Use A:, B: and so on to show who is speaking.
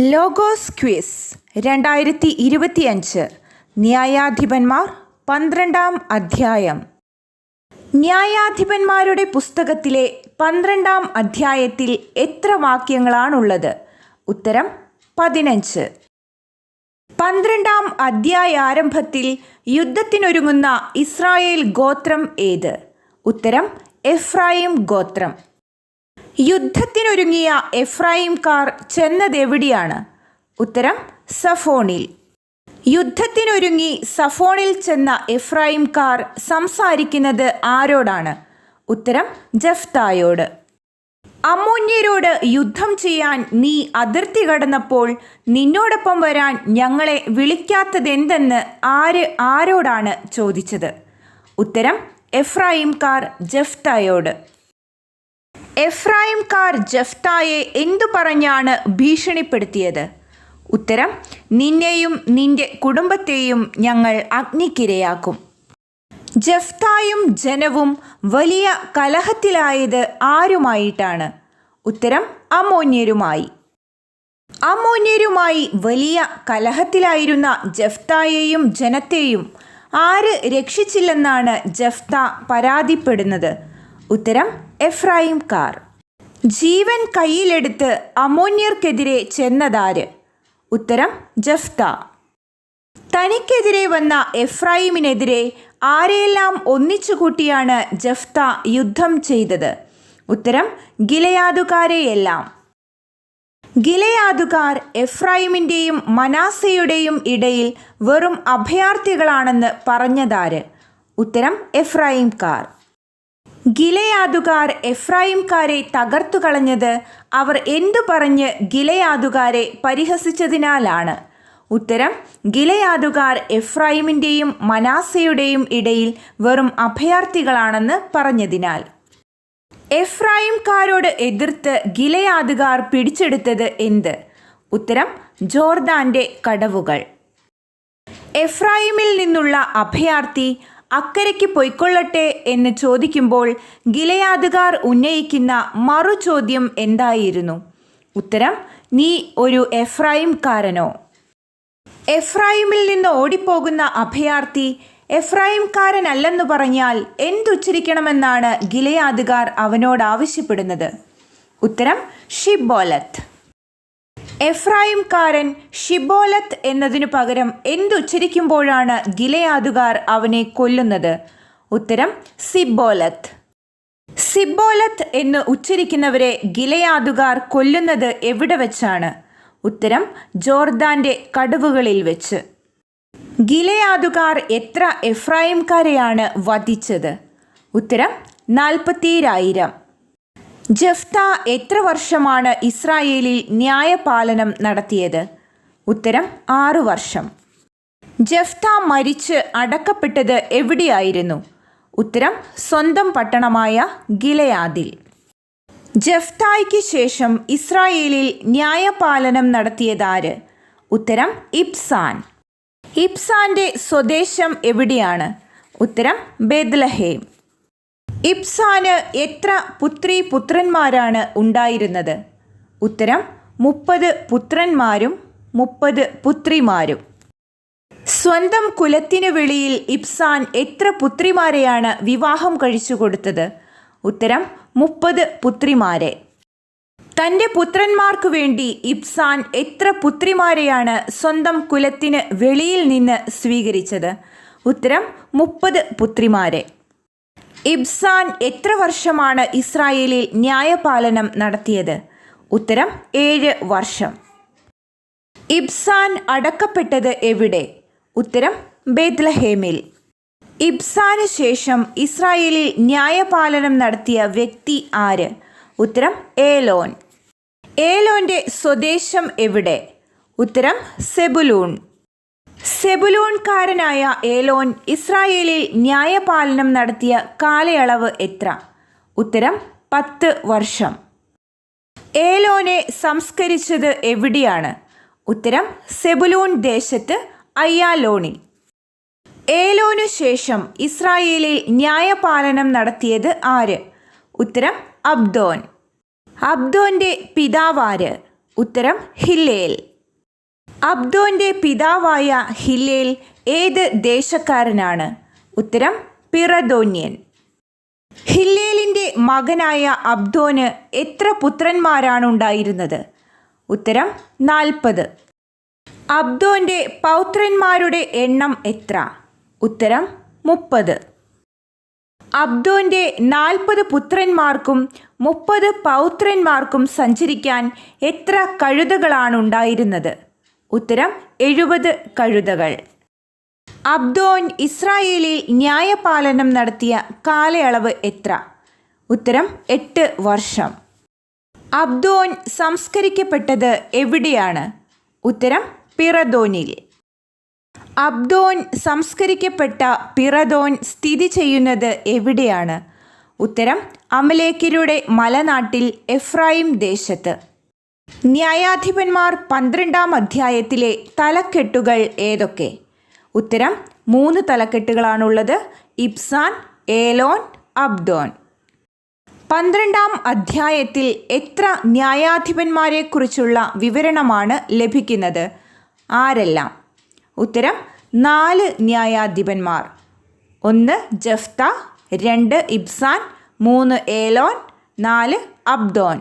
A: Logos quiz രണ്ടായിരത്തി ഇരുപത്തിയഞ്ച് ന്യായാധിപന്മാർ പന്ത്രണ്ടാം അധ്യായം. ന്യായാധിപന്മാരുടെ പുസ്തകത്തിലെ പന്ത്രണ്ടാം അധ്യായത്തിൽ എത്ര വാക്യങ്ങളാണുള്ളത്? ഉത്തരം പതിനഞ്ച്. പന്ത്രണ്ടാം അധ്യായാരംഭത്തിൽ യുദ്ധത്തിനൊരുങ്ങുന്ന ഇസ്രായേൽ ഗോത്രം ഏത്? ഉത്തരം എഫ്രായിം ഗോത്രം. യുദ്ധത്തിനൊരുങ്ങിയ എഫ്രായിംകാർ ചെന്നതെവിടെയാണ് ഉത്തരം സഫോണിൽ. യുദ്ധത്തിനൊരുങ്ങി സഫോണിൽ ചെന്ന എഫ്രായിംകാർ സംസാരിക്കുന്നത് ആരോടാണ്? ഉത്തരം ജഫ്തായോട്. അമ്മോന്യരോട് യുദ്ധം ചെയ്യാൻ നീ അതിർത്തി കടന്നപ്പോൾ നിന്നോടൊപ്പം വരാൻ ഞങ്ങളെ വിളിക്കാത്തതെന്തെന്ന് ആര് ആരോടാണ് ചോദിച്ചത്? ഉത്തരം എഫ്രൈംകാർ ജഫ്തായോട്. എഫ്രായിംകാർ ജഫ്തായെ എന്തു പറഞ്ഞാണ് ഭീഷണിപ്പെടുത്തിയത്? ഉത്തരം നിന്നെയും നിന്റെ കുടുംബത്തെയും ഞങ്ങൾ അഗ്നിക്കിരയാക്കും. ജഫ്തായും ജനവും വലിയ കലഹത്തിലായത് ആരുമായിട്ടാണ്? ഉത്തരം അമോന്യരുമായി അമോന്യരുമായി വലിയ കലഹത്തിലായിരുന്ന ജഫ്തായെയും ജനത്തെയും ആര് രക്ഷിച്ചില്ലെന്നാണ് ജഫ്ത പരാതിപ്പെടുന്നത്? ഉത്തരം എഫ്രായിം കാർ. ജീവൻ കയ്യിലെടുത്ത് അമോന്യർക്കെതിരെ ചെന്നതാര്? ഉത്തരം ജഫ്ത. തനിക്കെതിരെ വന്ന എഫ്രായിമിനെതിരെ ആരെയെല്ലാം ഒന്നിച്ചുകൂട്ടിയാണ് ജഫ്ത യുദ്ധം ചെയ്തത്? ഉത്തരം ഗിലയാദുകാരെയെല്ലാം. ഗിലയാദുകാർ എഫ്രൈമിന്റെയും മനാസയുടെയും ഇടയിൽ വെറും അഭയാർത്ഥികളാണെന്ന് പറഞ്ഞതാര്? ഉത്തരം എഫ്രായിംകാർ ഗിലയാദുകാർ എഫ്രായിംകാരെ തകർത്തു കളഞ്ഞത് അവർ എന്തു പറഞ്ഞ് ഗിലയാദുകാരെ പരിഹസിച്ചതിനാലാണ്. ഉത്തരം ഗിലയാദുകാർ എഫ്രായിമിന്റെയും മനാസയുടെയും ഇടയിൽ വെറും അഭയാർത്ഥികളാണെന്ന് പറഞ്ഞതിനാൽ. എഫ്രായിംകാരോട് എതിർത്ത് ഗിലയാദുകാർ പിടിച്ചെടുത്തത് എന്ത്? ഉത്തരം ജോർദാന്റെ കടവുകൾ. എഫ്രായിമിൽ നിന്നുള്ള അഭയാർത്ഥി അക്കരയ്ക്ക് പൊയ്ക്കൊള്ളട്ടെ എന്ന് ചോദിക്കുമ്പോൾ ഗിലയാദുകാർ ഉന്നയിക്കുന്ന മറു ചോദ്യം എന്തായിരുന്നു? ഉത്തരം നീ ഒരു എഫ്രൈംകാരനോ എഫ്രൈമിൽ നിന്ന് ഓടിപ്പോകുന്ന അഭയാർത്ഥി എഫ്രായിംകാരനല്ലെന്നു പറഞ്ഞാൽ എന്തുച്ചരിക്കണമെന്നാണ് ഗിലയാദുകാർ അവനോട് ആവശ്യപ്പെടുന്നത്? ഉത്തരം ഷിബോലത്ത്. എഫ്രായിംകാരൻ ഷിബോലത്ത് എന്നതിനു പകരം എന്തുച്ചരിക്കുമ്പോഴാണ് ഗിലയാദുകാർ അവനെ കൊല്ലുന്നത്? ഉത്തരം സിബോലത്ത്. സിബോലത്ത് എന്ന് ഉച്ചരിക്കുന്നവരെ ഗിലയാദുകാർ കൊല്ലുന്നത് എവിടെ വെച്ചാണ്? ഉത്തരം ജോർദാന്റെ കടുവുകളിൽ വെച്ച്. ഗിലയാദുകാർ എത്ര എഫ്രായിംകാരെയാണ് വധിച്ചത്? ഉത്തരം നാൽപ്പത്തിരായിരം. ജഫ്ത എത്ര വർഷമാണ് ഇസ്രായേലിൽ ന്യായപാലനം നടത്തിയത്? ഉത്തരം ആറു വർഷം. ജഫ്ത മരിച്ച് അടക്കപ്പെട്ടത് എവിടെയായിരുന്നു? ഉത്തരം സ്വന്തം പട്ടണമായ ഗിലയാദിൽ. ജഫ്തായ്ക്ക് ശേഷം ഇസ്രായേലിൽ ന്യായപാലനം നടത്തിയതാര്? ഉത്തരം ഇബ്സാൻ. ഇബ്സാന്റെ സ്വദേശം എവിടെയാണ്? ഉത്തരം ബെദ്ലഹേം ഇബ്സാന് എത്ര പുത്രി പുത്രന്മാരാണ് ഉണ്ടായിരുന്നത്? ഉത്തരം മുപ്പത് പുത്രന്മാരും മുപ്പത് പുത്രിമാരും. സ്വന്തം കുലത്തിന് വെളിയിൽ ഇബ്സാൻ എത്ര പുത്രിമാരെയാണ് വിവാഹം കഴിച്ചു കൊടുത്തത്? ഉത്തരം മുപ്പത് പുത്രിമാരെ. തന്റെ പുത്രന്മാർക്കു വേണ്ടി ഇബ്സാൻ എത്ര പുത്രിമാരെയാണ് സ്വന്തം കുലത്തിന് വെളിയിൽ നിന്ന് സ്വീകരിച്ചത്? ഉത്തരം മുപ്പത് പുത്രിമാരെ. ഇബ്സാൻ എത്ര വർഷമാണ് ഇസ്രായേലിൽ ന്യായപാലനം നടത്തിയത്? ഉത്തരം ഏഴ് വർഷം. ഇബ്സാൻ അടക്കപ്പെട്ടത് എവിടെ? ഉത്തരം ബേത്ലഹേമിൽ ഇബ്സാന് ശേഷം ഇസ്രായേലിൽ ന്യായപാലനം നടത്തിയ വ്യക്തി ആര്? ഉത്തരം ഏലോൻ. ഏലോന്റെ സ്വദേശം എവിടെ? ഉത്തരം സെബുലൂൺ. സെബുലൂൺകാരനായ ഏലോൻ ഇസ്രായേലിൽ ന്യായപാലനം നടത്തിയ കാലയളവ് എത്ര? ഉത്തരം പത്ത് വർഷം. ഏലോനെ സംസ്കരിച്ചത് എവിടെയാണ്? ഉത്തരം സെബുലൂൺ ദേശത്ത് അയ്യാലോണിൽ. ഏലോനു ശേഷം ഇസ്രായേലിൽ ന്യായപാലനം നടത്തിയത് ആര്? ഉത്തരം അബ്ദോൻ. അബ്ദോന്റെ പിതാവാര് ഉത്തരം ഹില്ലേൽ. അബ്ദോന്റെ പിതാവായ ഹില്ലേൽ ഏത് ദേശക്കാരനാണ്? ഉത്തരം പിറദോന്യൻ. ഹില്ലേലിന്റെ മകനായ അബ്ദോന് എത്ര പുത്രന്മാരാണ് ഉണ്ടായിരുന്നത് ഉത്തരം നാൽപ്പത്. അബ്ദോന്റെ പൗത്രന്മാരുടെ എണ്ണം എത്ര? ഉത്തരം മുപ്പത്. അബ്ദോന്റെ നാൽപ്പത് പുത്രന്മാർക്കും മുപ്പത് പൗത്രന്മാർക്കും സഞ്ചരിക്കാൻ എത്ര കഴുതകളാണുണ്ടായിരുന്നത്? ഉത്തരം എഴുപത് കഴുതകൾ. അബ്ദോൻ ഇസ്രായേലിൽ ന്യായപാലനം നടത്തിയ കാലയളവ് എത്ര? ഉത്തരം എട്ട് വർഷം. അബ്ദോൻ സംസ്കരിക്കപ്പെട്ടത് എവിടെയാണ്? ഉത്തരം പിറദോനിൽ. അബ്ദോൻ സംസ്കരിക്കപ്പെട്ട പിറദോൻ സ്ഥിതി ചെയ്യുന്നത് എവിടെയാണ്? ഉത്തരം അമലേക്കരുടെ മലനാട്ടിൽ എഫ്രായിം ദേശത്ത്. ന്യായാധിപന്മാർ പന്ത്രണ്ടാം അധ്യായത്തിലെ തലക്കെട്ടുകൾ ഏതൊക്കെ? ഉത്തരം മൂന്ന് തലക്കെട്ടുകളാണുള്ളത്. ഇബ്സാൻ ഏലോൻ അബ്ദോൻ. പന്ത്രണ്ടാം അധ്യായത്തിൽ എത്ര ന്യായാധിപന്മാരെക്കുറിച്ചുള്ള വിവരണമാണ് ലഭിക്കുന്നത്? ആരെല്ലാം? ഉത്തരം നാല് ന്യായാധിപന്മാർ. ഒന്ന് ജഫ്ത. രണ്ട് ഇബ്സാൻ. മൂന്ന് ഏലോൻ. നാല് അബ്ദോൻ.